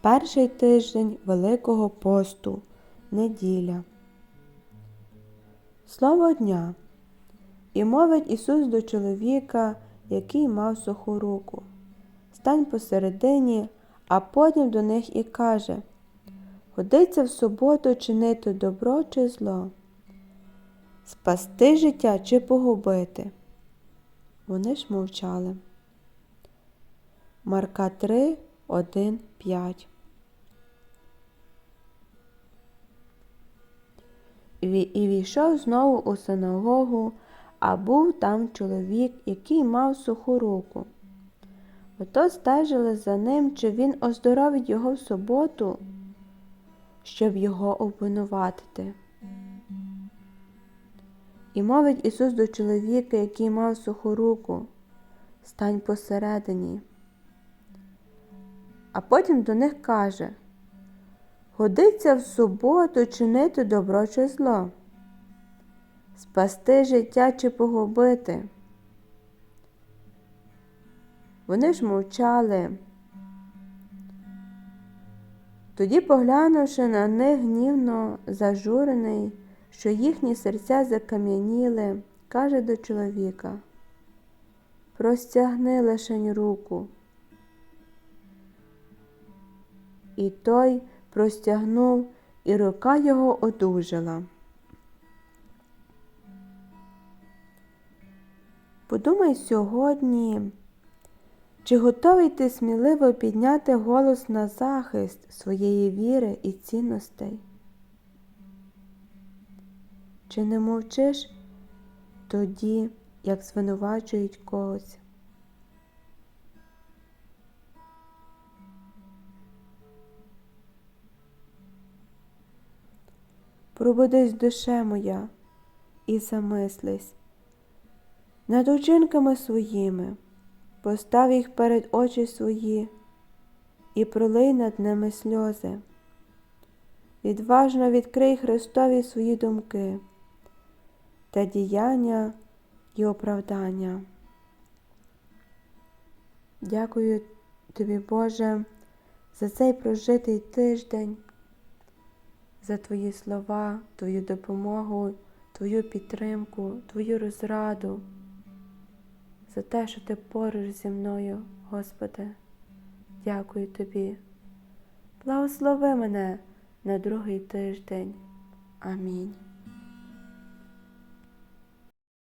перший тиждень Великого посту, неділя. Слово дня. І мовить Ісус до чоловіка, який мав суху руку. Стань посередині, а потім до них і каже Годиться в суботу чинити добро чи зло, спасти життя чи погубити. Вони ж мовчали. Марка 3, 1, 5 І війшов знову у синагогу, а був там чоловік, який мав суху руку. Ото стежили за ним, чи він оздоровить його в суботу, щоб його обвинуватити. І мовить Ісус до чоловіка, який мав суху руку, стань посередині. А потім до них каже Годиться в суботу чинити добро чи зло, спасти життя чи погубити. Вони ж мовчали. Тоді, поглянувши на них гнівно зажурений, що їхні серця закам'яніли, каже до чоловіка Простягни лишень руку. І той простягнув, і рука його одужала. Подумай сьогодні, чи готовий ти сміливо підняти голос на захист своєї віри і цінностей? Чи не мовчиш тоді, як звинувачують когось? Пробудись душе моя і замислись над учинками своїми, постав їх перед очі свої і пролий над ними сльози. Відважно відкрий Христові свої думки та діяння і оправдання. Дякую тобі, Боже, за цей прожитий тиждень, за Твої слова, Твою допомогу, Твою підтримку, Твою розраду, за те, що Ти поруч зі мною, Господи. Дякую Тобі. Благослови мене на другий тиждень. Амінь.